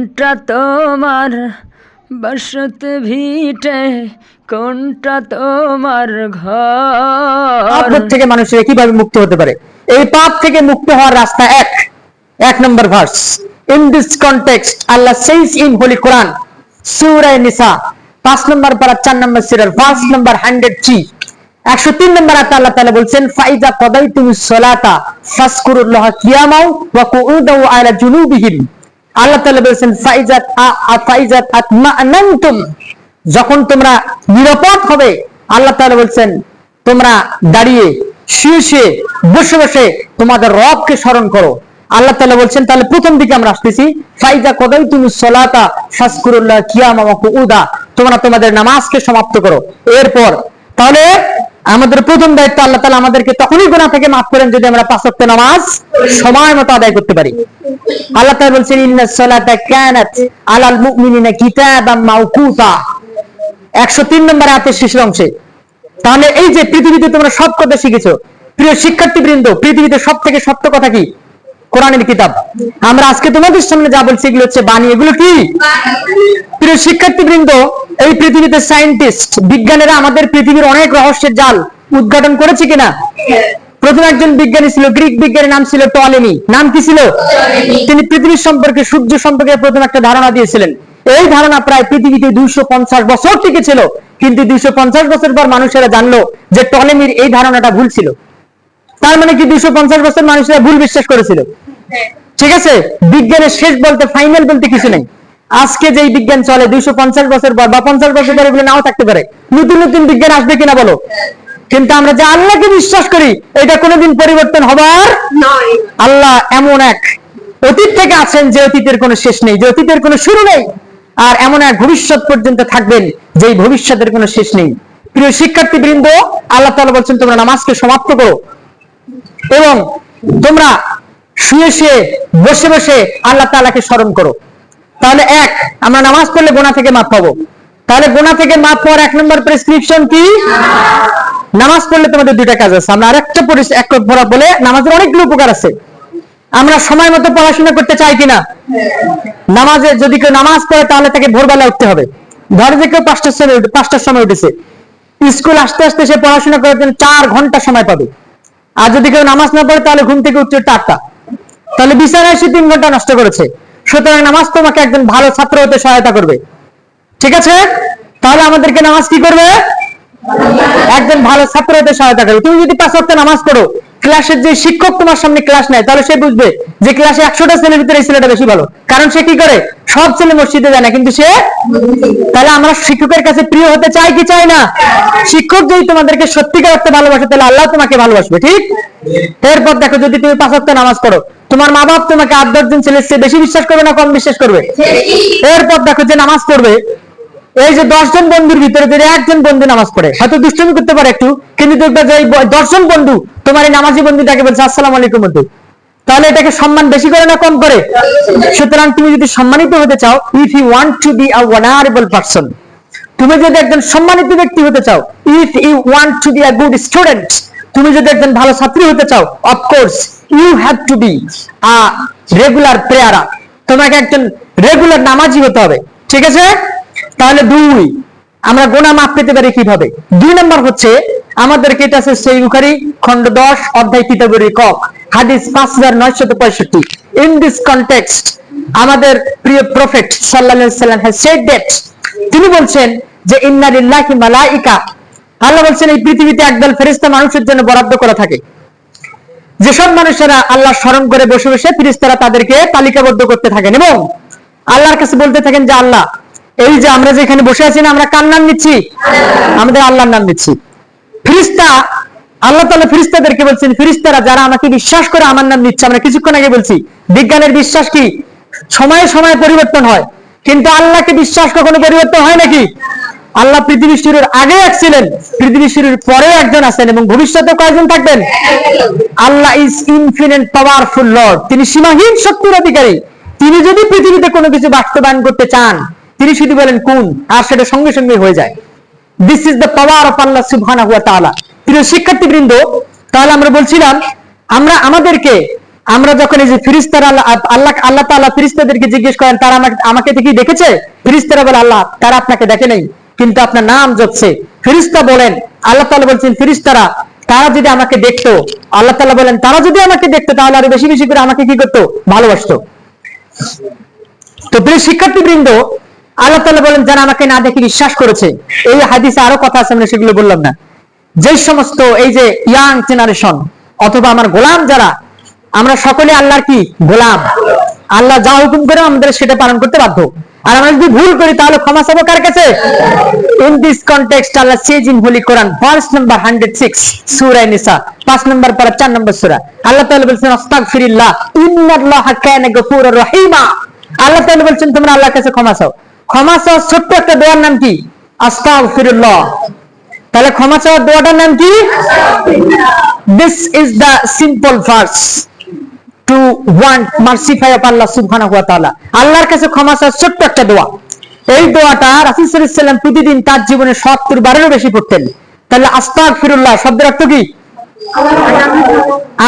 কোনটা তোমার? বসত ভিটে কোনটা তোমার ঘর? থেকে মানুষের কীভাবে মুক্ত হতে পারে? এই পাপ থেকে মুক্ত হওয়ার রাস্তা এক। এক number verse. In this context Allah says in holy Quran সূরা নিসা, পাঁচ নম্বর পারা, চার নম্বর সিরার ভার্স নম্বর হান্ড্রেড থ্রি একশো তিন নম্বর আয়াতে আল্লাহ তাআলা বলছেন, ফাইজা কদাইতুমুস সালাতা, ফাসকুরুল্লাহ কিয়ামাও ওয়া কুউদাও আলা জুনুবিহিম। আল্লাহ তাআলা বলছেন, ফাইজাত ফাইজাত আতমানান্তুম। যখন তোমরা নিরাপদ হবে, আল্লাহ তাআলা বলছেন, তোমরা দাঁড়িয়ে শুয়ে বসে বসে তোমাদের রবকে স্মরণ করো। আল্লাহ তাআলা বলছেন, তাহলে প্রথম দিকে আমরা আসতেছি, ফাইজা কদাই তুমি সলাতা ফাসকুরুল্লাহ কিয়ামা ওয়া কুউদা তোমরা তোমাদের নামাজকে সমাপ্ত করো। এরপর, তাহলে আমাদের প্রথম দায়িত্ব আল্লাহ তালা আমাদেরকে তখনই গোনা থেকে মাফ করেন যদি আমরা পাঁচ ওয়াক্ত নামাজ সময় মতো আদায় করতে পারি। আল্লাহ তালা বলছেন, ইন্না সলাতা কানাত আলাল মুমিনিনা কিতাবাম মাউকুতা 103 নম্বর আয়াতের শেষের অংশে। তাহলে এই যে পৃথিবীতে তোমরা সব কথা শিখেছো, প্রিয় শিক্ষার্থীবৃন্দ, পৃথিবীতে সব থেকে সত্য কথা কি? কোরআনের কিতাব। আমরা আজকে তোমাদের সামনে যা বলছি এগুলো হচ্ছে বাণী। এগুলো কি? প্রিয় শিক্ষার্থী বৃন্দ এই পৃথিবীতে সায়েন্টিস্ট বিজ্ঞানীরা আমাদের পৃথিবীর অনেক রহস্যের জাল উদ্ঘাটন করেছে কিনা? প্রথম একজন বিজ্ঞানী ছিল গ্রিক বিজ্ঞানীর নাম ছিল টলেমি। নাম কি ছিল? তিনি পৃথিবীর সম্পর্কে সূর্য সম্পর্কে প্রথম একটা ধারণা দিয়েছিলেন। এই ধারণা প্রায় পৃথিবীতে দুইশো পঞ্চাশ বছর টিকে ছিল। কিন্তু দুইশো পঞ্চাশ বছর পর মানুষেরা জানলো যে টলেমির এই ধারণাটা ভুল ছিল। তার মানে কি দুইশো পঞ্চাশ বছর মানুষেরা ভুল বিশ্বাস করেছিল? ঠিক আছে? বিজ্ঞানের শেষ বলতে ফাইনাল বলতে কিছু নেই। আজকে যেই বিজ্ঞান চলে দুইশো পঞ্চাশ বছর পর বা পঞ্চাশ বছর পর এগুলো নাও থাকতে পারে। নতুন নতুন বিজ্ঞান আসবে কিনা বলো? কিন্তু আমরা যে আল্লাহকে বিশ্বাস করি এটা কোনোদিন পরিবর্তন হবার আল্লাহ এমন এক অতীত থেকে আছেন যে অতীতের কোনো শেষ নেই যে অতীতের কোনো শুরু নেই। আর এমন এক ভবিষ্যৎ পর্যন্ত থাকবেন যে ভবিষ্যতের কোনো শেষ নেই। প্রিয় শিক্ষার্থী বৃন্দ আল্লাহ তাআলা বলছেন তোমরা নামাজকে সমাপ্ত করো। এবং তোমরা শুয়ে শুয়ে বসে বসে আল্লাহ তাআলাকে স্মরণ করো। তাহলে এক, আমরা নামাজ পড়লে গোনা থেকে মাপ পাবো তাহলে গোনা থেকে মাপ পাওয়ার এক নম্বর প্রেসক্রিপশন কি? নামাজ পড়লে তোমাদের দুইটা কাজ আছে। আমরা আরেকটা এক ভরা বলে নামাজের অনেকগুলো উপকার আছে। আমরা সময় মতো পড়াশোনা করতে চাই কিনা? নামাজে যদি কেউ নামাজ পড়ে, তাহলে তাকে ভোরবেলা উঠতে হবে। ধরো যে কেউ পাঁচটার সময় পাঁচটার সময় উঠেছে। স্কুল আসতে আসতে সে পড়াশোনা করার জন্য চার ঘণ্টা সময় পাবে। আর যদি কেউ নামাজ না পড়ে, তাহলে ঘুম থেকে উঠছে টাটকা। তাহলে বিছানায় সে তিন ঘণ্টা নষ্ট করেছে। সুতরাং নামাজ তোমাকে একজন ভালো ছাত্র হতে সহায়তা করবে। ঠিক আছে? তাহলে আমাদেরকে নামাজ কি করবে? একজন ভালো ছাত্র হতে সহায়তা করবে। তুমি যদি পাঁচ নামাজ পড়ো ক্লাসের যে শিক্ষক তোমার সামনে ক্লাস নেয়, তাহলে সে বুঝবে যে ক্লাসে একশোটা ছেলের ভিতরে এই ছেলেটা বেশি ভালো। কারণ সে কি করে? সব ছেলে মসজিদে যায় না, কিন্তু সে তাহলে আমরা শিক্ষকের কাছে প্রিয় হতে চাই কি চাই না? শিক্ষক যদি তোমাদেরকে সত্যিকার অর্থে ভালোবাসে, তাহলে আল্লাহ তোমাকে ভালোবাসবে, ঠিক? এরপর দেখো, যদি তুমি পাঁচ ওয়াক্ত নামাজ পড়ো, তোমার মা বাপ তোমাকে আট দশ জন ছেলের চেয়ে বেশি বিশ্বাস করবে না কম বিশ্বাস করবে? এরপর দেখো যে নামাজ পড়বে, এই যে দশজন বন্ধুর ভিতরে যদি একজন বন্ধু নামাজ পড়ে হয়তো দুষ্টমি করতে পারে একটু, কিন্তু দেখবে যে এই দশজন বন্ধু তোমার এই নামাজি বন্ধুটাকে বলছে, আসসালাম আলাইকুম বন্ধু। তাহলে এটাকে সম্মান বেশি করে না কম করে? সুতরাং তুমি যদি সম্মানিত হতে চাও if you want to be a honourable person তুমি যদি একজন সম্মানিত ব্যক্তি হতে চাও if you want to be a good student তুমি যদি একজন ভালো ছাত্রী হতে চাও of course you have to be a regular প্রেয়ারা তোমাকে একজন রেগুলার নামাজি হতে হবে, ঠিক আছে? তাহলে দুই, আমরা গোনা মাপ পেতে পারি কীভাবে? দুই নম্বর হচ্ছে আমাদেরকে এটা আছে সেই বুখারি খন্ড দশ অধ্যায় কিতাবের কক। হাদিস পাঁচ হাজার নয়শত পঁয়ষট্টি। ইন দিস কন্টেক্সট আমাদের প্রিয় প্রফেট সাল্লাহ সাল্লাম হ্যাজ সেড দ্যাট তিনি বলছেন যে ইন্নালিল্লাহি মালাইকা। আল্লাহ বলছেন এই পৃথিবীতে একদল ফেরেশতা মানুষের জন্য বরাদ্দ করা থাকে। যেসব মানুষেরা আল্লাহ স্মরণ করে বসে বসে ফিরিস্তারা তাদেরকে তালিকাবদ্ধ করতে থাকেন এবং আল্লাহর কাছে বলতে থাকেন যে আল্লাহ এই যে আমরা যেখানে বসে আছি না আমরা কার নাম নিচ্ছি? আমাদের আল্লাহর নাম নিচ্ছি। ফিরিস্তা আল্লাহ তাআলা ফিরিস্তাদেরকে বলছেন ফিরিস্তারা যারা আমাকে বিশ্বাস করে আমার নাম নিচ্ছে, আমরা কিছুক্ষণ আগে বলছি, বিজ্ঞানের বিশ্বাস কি? সময়ে সময়ে পরিবর্তন হয়। কিন্তু আল্লাহকে বিশ্বাস কখনো পরিবর্তন হয় নাকি? আল্লাহ পৃথিবী শুরুর আগে এক ছিলেন, পৃথিবী শুরুর পরেও একজন আছেন এবং ভবিষ্যতে কয়েকজন থাকবেন। Allah is infinite powerful lord তিনি সীমাহীন শক্তির অধিকারী। তিনি যদি পৃথিবীতে কোনো কিছু বাস্তবায়ন করতে চান, তিনি শুধু বলেন, কোন? আর সেটা সঙ্গে সঙ্গে হয়ে যায়। This is the power of Allah সুবহানাহু ওয়া তাআলা প্রিয় শিক্ষার্থীবৃন্দ, তাহলে আমরা বলছিলাম, আমরা আমাদেরকে, আমরা যখন এই যে ফিরিস্তারা আল্লাহ আল্লাহ তাআলা ফিরিস্তাদেরকে জিজ্ঞেস করেন, তারা আমাকে আমাকে দেখি দেখেছে? ফিরিস্তারা বলে, আল্লাহ, তারা আপনাকে দেখে নাই। কিন্তু আপনার নাম জপছে। ফিরিস্তা বলেন, আল্লাহ তাআলা বলছেন, ফিরিস্তারা, তারা যদি আমাকে দেখতো, আল্লাহ তাআলা বলেন, তারা যদি আমাকে দেখতো, তাহলে আরও বেশি বেশি করে আমাকে কি করতো? ভালোবাসতো। তো প্রিয় শিক্ষার্থী বৃন্দ আল্লাহ তাআলা বলেন, যারা আমাকে না দেখে বিশ্বাস করেছে, এই হাদিসে আরও কথা আছে, আমরা সেগুলো বললাম না। যে সমস্ত এই যে ইয়াং জেনারেশন অথবা আমার গোলাম যারা, আমরা সকলে আল্লাহর কি? গোলাম। আল্লাহ যা হুকুম করে আমাদের সেটা পালন করতে বাধ্য। আর আমরা যদি ভুল করি, তাহলে ক্ষমা চাবো কার কাছে? In this context Allah says in holy Quran verse number 106 Surah Nisa, পাঁচ নম্বর পর চার নম্বর সূরা। আল্লাহ তাআলা বলছেন, আস্তাগফিরুল্লাহ, ইন্নাল্লাহা কানা গফুরুর রহিমা। আল্লাহ তাআলা বলছেন, তোমরা আল্লাহর কাছে ক্ষমা চাও। ক্ষমা চাওয়ার ছোট্ট একটা দোয়ার নাম কি? আস্তাগফিরুল্লাহ। তাহলে ক্ষমা চাওয়ার দোয়াটার নাম কি? This is the simple verse to want mercify of Allah সুবহানাহু ওয়া তাআলা আল্লাহর কাছে ক্ষমা চাওয়ার ছোট্ট একটা দোয়া। এই দোয়াটা রাসূল সাল্লাল্লাহু আলাইহি সাল্লাম প্রতিদিন তার জীবনে 70 বারেরও বেশি পড়তেন। তাহলে আস্তাগফিরুল্লাহ শব্দের অর্থ কি?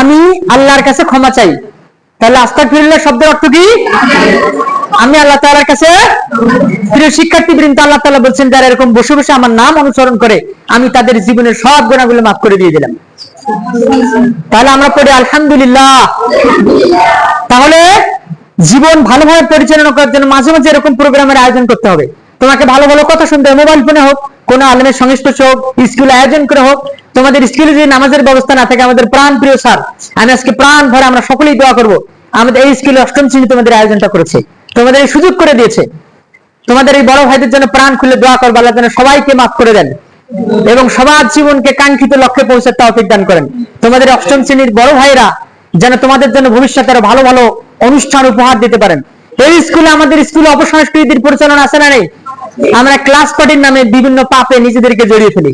আমি আল্লাহর কাছে ক্ষমা চাই। তাহলে আস্তাগফিরুল্লাহ শব্দের অর্থ কি? আমি আল্লাহ তাআলার কাছে প্রিয় শিক্ষার্থী বৃন্দ আল্লাহ তাআলা বলছেন, যারা এরকম বসে বসে আমার নাম অনুসরণ করে, আমি তাদের জীবনের সব গুণাগুলো মাফ করে দিয়ে দিলাম। তাহলে আমরা পড়ি, আলহামদুলিল্লাহ। তাহলে জীবন ভালোভাবে পরিচালনা করার জন্য মাঝে মাঝে এরকম প্রোগ্রামের আয়োজন করতে হবে। তোমাকে ভালো ভালো কথা শুনতে হবে, মোবাইল ফোনে হোক, কোন আলমের সংস্পর্শ হোক, স্কুলে আয়োজন করে হোক, তোমাদের স্কুলে যদি নামাজের ব্যবস্থা না থাকে, আমাদের প্রাণ প্রিয় স্যার, আমি আজকে প্রাণ ভরে আমরা সকলেই দোয়া করব। আমাদের এই স্কুলে অষ্টম শ্রেণি তোমাদের আয়োজনটা করেছে। তোমাদের এই সুযোগ করে দিয়েছে। তোমাদের এই বড় ভাইদের জন্য প্রাণ খুলে দোয়া করব, আল্লাহ যেন সবাইকে মাফ করে দেন এবং সবার জীবনকে কাঙ্ক্ষিত লক্ষ্যে পৌঁছাতে তৌফিক দান করেন। তোমাদের অষ্টম শ্রেণির বড় ভাইরা যেন তোমাদের জন্য ভবিষ্যতে আরও ভালো ভালো অনুষ্ঠান উপহার দিতে পারেন। এই স্কুলে আমাদের স্কুলে অপসংস্কৃতির পরিচালনা আছে না নেই? আমরা ক্লাস পার্টির নামে বিভিন্ন পাপে নিজেদেরকে জড়িয়ে ফেলি।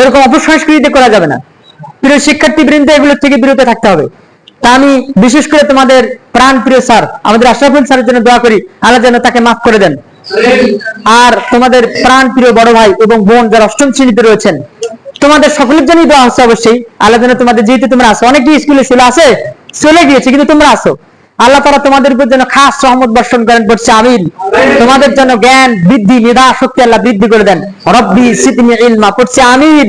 এরকম অপসংস্কৃতি করা যাবে না। প্রিয় শিক্ষার্থী বৃন্দ এগুলোর থেকে বিরত থাকতে হবে। তা আমি বিশেষ করে তোমাদের প্রাণ প্রিয় স্যার, আমাদের আশরাফুল স্যারের জন্য দোয়া করি, আল্লাহ যেন তাকে মাফ করে দেন। আর তোমাদের প্রাণ প্রিয় বড় ভাই এবং বোন যারা অষ্টম শ্রেণীতে রয়েছেন, তোমাদের সকলের জন্যই দেওয়া হচ্ছে অবশ্যই, আল্লাহ যেন তোমাদের, যেহেতু তোমরা আসো অনেকেই স্কুলে চলে আসে, চলে গিয়েছে, কিন্তু তোমরা আসো আল্লাহ তারা তোমাদের উপর যেন খাস রহমত বর্ষণ করেন করছে আমিন। তোমাদের জন্য জ্ঞান, বৃদ্ধি, মেধা, শক্তি আল্লাহ বৃদ্ধি করে দেন। রব্বি সিতমি ইলমা, পড়ছে আমিন।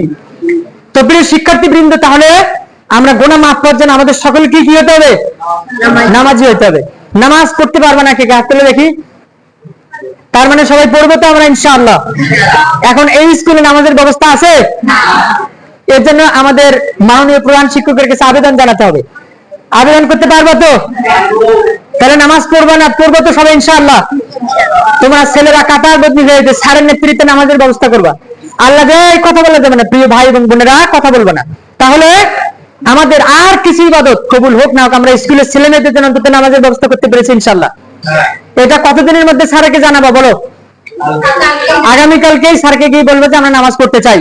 তো প্রিয় শিক্ষার্থী বৃন্দ তাহলে আমরা গোনা মাফ করার জন্য আমাদের সকলকে কি হতে হবে? নামাজি। হতে হবে। নামাজ পড়তে পারবে না কে হাত তুলে দেখি। তার মানে সবাই পড়বে তো আমরা ইনশাআল্লাহ। এখন এই স্কুলে নামাজের ব্যবস্থা আছে? এর জন্য আমাদের মাননীয় প্রধান শিক্ষকের কাছে আবেদন জানাতে হবে। আবেদন করতে পারব তো? তাহলে নামাজ পড়ব না পড়ব তো সবাই ইনশাআল্লাহ। তোমরা ছেলেরা কাতার বদলি হয়ে যেতে স্যারের নেতৃত্বে নামাজের ব্যবস্থা করবা। আল্লাহ কথা বলা যাবে না প্রিয় ভাই এবং বোনেরা কথা বলব না। তাহলে আমাদের আর কিছু ইবাদত কবুল হোক না হোক আমরা স্কুলের ছেলে মেয়েদের জন্য অন্তত নামাজের ব্যবস্থা করতে পেরেছি ইনশাআল্লাহ। এটা কতদিনের মধ্যে স্যারকে জানাবা বলো? আগামীকালকেই স্যারকে গিয়ে বলব যে আমরা নামাজ পড়তে চাই।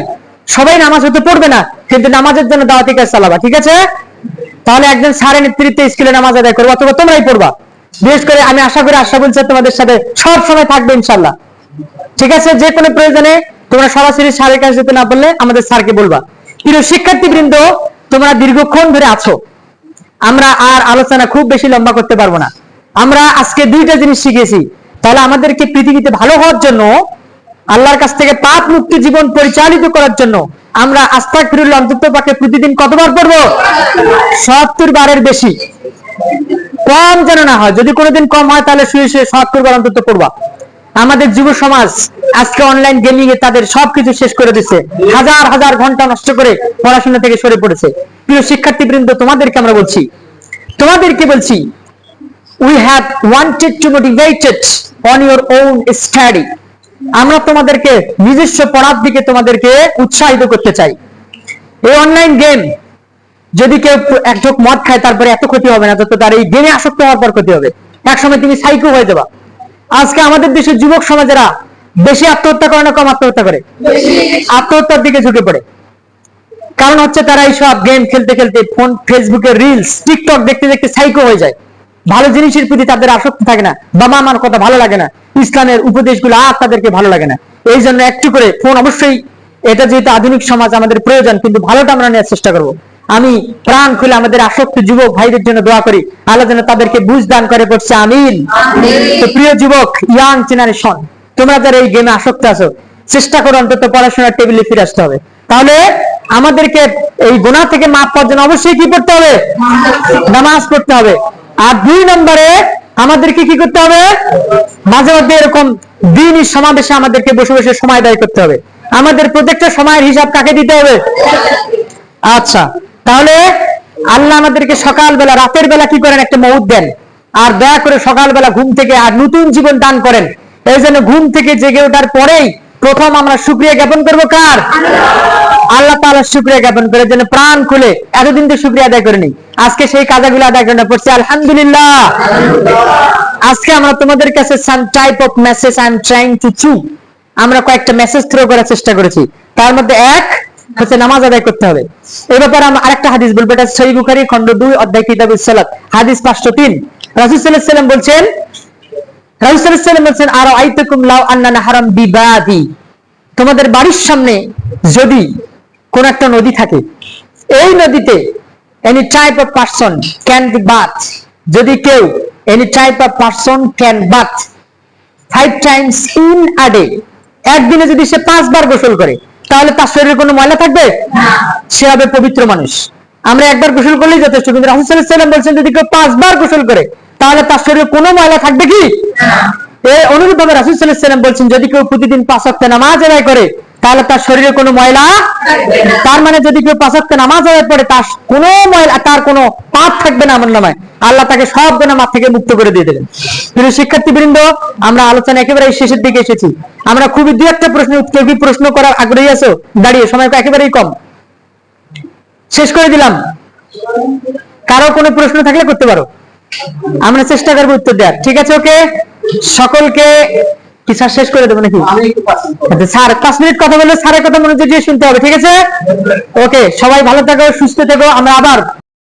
সবাই নামাজ হতে পড়বে না কিন্তু নামাজের জন্য দাওয়াতি কাজ চালাবা ঠিক আছে? তাহলে একজন স্যারের নেতৃত্বে স্কুলে নামাজ আদায় করব অথবা তোমরাই পড়বা। বিশেষ করে আমি আশা করি আশা বলছি তোমাদের সাথে সব সময় থাকবে ইনশাল্লাহ ঠিক আছে? যে কোনো প্রয়োজনে তোমরা সরাসরি স্যারের কাছে যেতে না পারলে আমাদের স্যারকে বলবা। প্রিয় শিক্ষার্থী বৃন্দ তোমরা দীর্ঘক্ষণ ধরে আছো। আমরা আর আলোচনা খুব বেশি লম্বা করতে পারব না। আমরা আজকে দুইটা জিনিস শিখেছি। তাহলে আমাদেরকে পৃথিবীতে ভালো হওয়ার জন্য, আল্লাহর কাছ থেকে পাপ মুক্ত জীবন পরিচালিত করার জন্য আমরা আস্থা ফিরুল্লাহ অন্তত পাকে প্রতিদিন কতবার পড়ব? সত্তর বারের বেশি। কম যেন না হয়। যদি কোনোদিন কম হয়, তাহলে শুয়ে শুয়ে সত্তর বার অন্তত পড়বা। আমাদের যুব সমাজ আজকে অনলাইন গেমিং এ তাদের সবকিছু শেষ করে দিচ্ছে হাজার হাজার ঘণ্টা নষ্ট করে পড়াশোনা থেকে সরে পড়েছে। প্রিয় শিক্ষার্থী বৃন্দ তোমাদেরকে আমরা বলছি, তোমাদেরকে বলছি we have wanted to motivated on your own study আমরা তোমাদেরকে নিজস্ব পড়ার দিকে তোমাদেরকে উৎসাহিত করতে চাই। এই অনলাইন গেম যদি কেউ এক ঢোক মদ খায়, তারপরে এত ক্ষতি হবে না তত তার এই গেমে আসক্ত হওয়ার পর ক্ষতি হবে। এক সময় তুমি সাইকো হয়ে যাবা। আজকে আমাদের দেশের যুবক সমাজেরা বেশি আত্মহত্যা করে না, কম আত্মহত্যা করে? আত্মহত্যার দিকে ঝুঁকে পড়ে। কারণ হচ্ছে তারা এইসব গেম খেলতে খেলতে ফোন ফেসবুকে রিলস টিকটক দেখতে দেখতে সাইকো হয়ে যায়। ভালো জিনিসের প্রতি তাদের আসক্তি থাকে না, বাবা আমার কথা ভালো লাগে না, ইসলামের উপদেশগুলো আর তাদেরকে ভালো লাগে না। এই জন্য একটু করে ফোন অবশ্যই, এটা যেহেতু আধুনিক সমাজ আমাদের প্রয়োজন, কিন্তু ভালোটা আমরা নেওয়ার চেষ্টা করব। আমি প্রাণ খুলে আমাদের আসক্ত যুবক ভাইদের জন্য দোয়া করি। আল্লাহ যেন তাদেরকে বুঝ দান করে পড়ছে আমিন। তো প্রিয় যুবক ইয়াং জেনারেশন তোমরা যারা এই গেমে আসক্ত আছো চেষ্টা করো অন্তত পড়াশোনার টেবিলে ফিরে আসতে হবে। তাহলে আমাদেরকে এই গোনা থেকে মাপ পাওয়ার জন্য অবশ্যই কি করতে হবে? নামাজ পড়তে হবে। আর দুই নম্বরে আমাদেরকে কি করতে হবে? মাঝে মধ্যে এরকম দিনই সমাবেশে আমাদেরকে বসে বসে সময় ব্যয় করতে হবে। আমাদের প্রত্যেকটা সময়ের হিসাব কাকে দিতে হবে? আচ্ছা তাহলে আল্লাহ আমাদেরকে সকালবেলা, রাতের বেলা কি করেন? একটা মৌত দেন। আর দয়া করে সকালবেলা ঘুম থেকে আর নতুন জীবন দান করেন। এই জন্য ঘুম থেকে জেগে ওঠার পরেই প্রথম আমরা শুক্রিয়া জ্ঞাপন করব কার? আল্লাহ তাআলা শুক্রিয়া জ্ঞাপন করে যেন প্রাণ খুলে। এতদিন তো শুক্রিয়া আদায় করিনি। আজকে সেই কাজাগুলো আদায় করে পড়ছি আলহামদুলিল্লাহ। আজকে আমরা তোমাদের কাছে some type of message I am trying to চু আমরা কয়েকটা মেসেজ থ্রো করার চেষ্টা করেছি। তার মধ্যে এক হচ্ছে নামাজ আদায় করতে হবে। এই ব্যাপারে আমরা আরেকটা হাদিস বলব, এটা সহি বুখারী খণ্ড দুই, অধ্যায় কিতাবুস সালাত। হাদিস পাঁচশো তিন। রাসূল সাল্লাম বলছেন, রাসূল সাল্লাম বলছেন, আর হারাম বিবাদি? তোমাদের বাড়ির সামনে যদি কোন একটা নদী থাকে, এই নদীতে any type of person can be bath যদি কেউ any type of person can bath five times in a day একদিনে যদি সে পাঁচবার গোসল করে তাহলে তার শরীরে কোনো ময়লা থাকবে? সে হবে পবিত্র মানুষ। আমরা একবার গোসল করলেই যথেষ্ট কিন্তু রাহুল সাল্লাম বলছেন যদি কেউ পাঁচবার গোসল করে তাহলে তার শরীরে কোনো ময়লা থাকবে কি? অনুরূপ ভাবে রাসুল সাল্লাম বলছেন যদি কেউ প্রতিদিন পাঁচ নামাজ আদায় করে তাহলে তার শরীরে কোনো ময়লা তার মানে যদি কেউ পাঁচ নামাজ আদায় করে তার কোনো ময়লা তার কোনো পাপ থাকবে না আমার নামায়। আল্লাহ তাকে সব গুনাহ থেকে মুক্ত করে দিয়ে দেবেন প্রিয় শিক্ষার্থীবৃন্দ আমরা আলোচনা একেবারে শেষের দিকে এসেছি। আমরা খুবই দু একটা প্রশ্ন উত্তর কি প্রশ্ন করার আগ্রহী আছো? দাঁড়িয়ে সময় একেবারেই কম। শেষ করে দিলাম। কারও কোনো প্রশ্ন থাকলে করতে পারো। আমরা চেষ্টা করব উত্তর দেওয়ার। ঠিক আছে ওকে? সকলকে কি স্যার শেষ করে দেবো নাকি? আচ্ছা, স্যার পাঁচ মিনিট কথা বললে স্যারের কথা মনোযোগ দিয়ে শুনতে হবে। ঠিক আছে? ওকে সবাই ভালো থাকো সুস্থ থেকো। আমরা আবার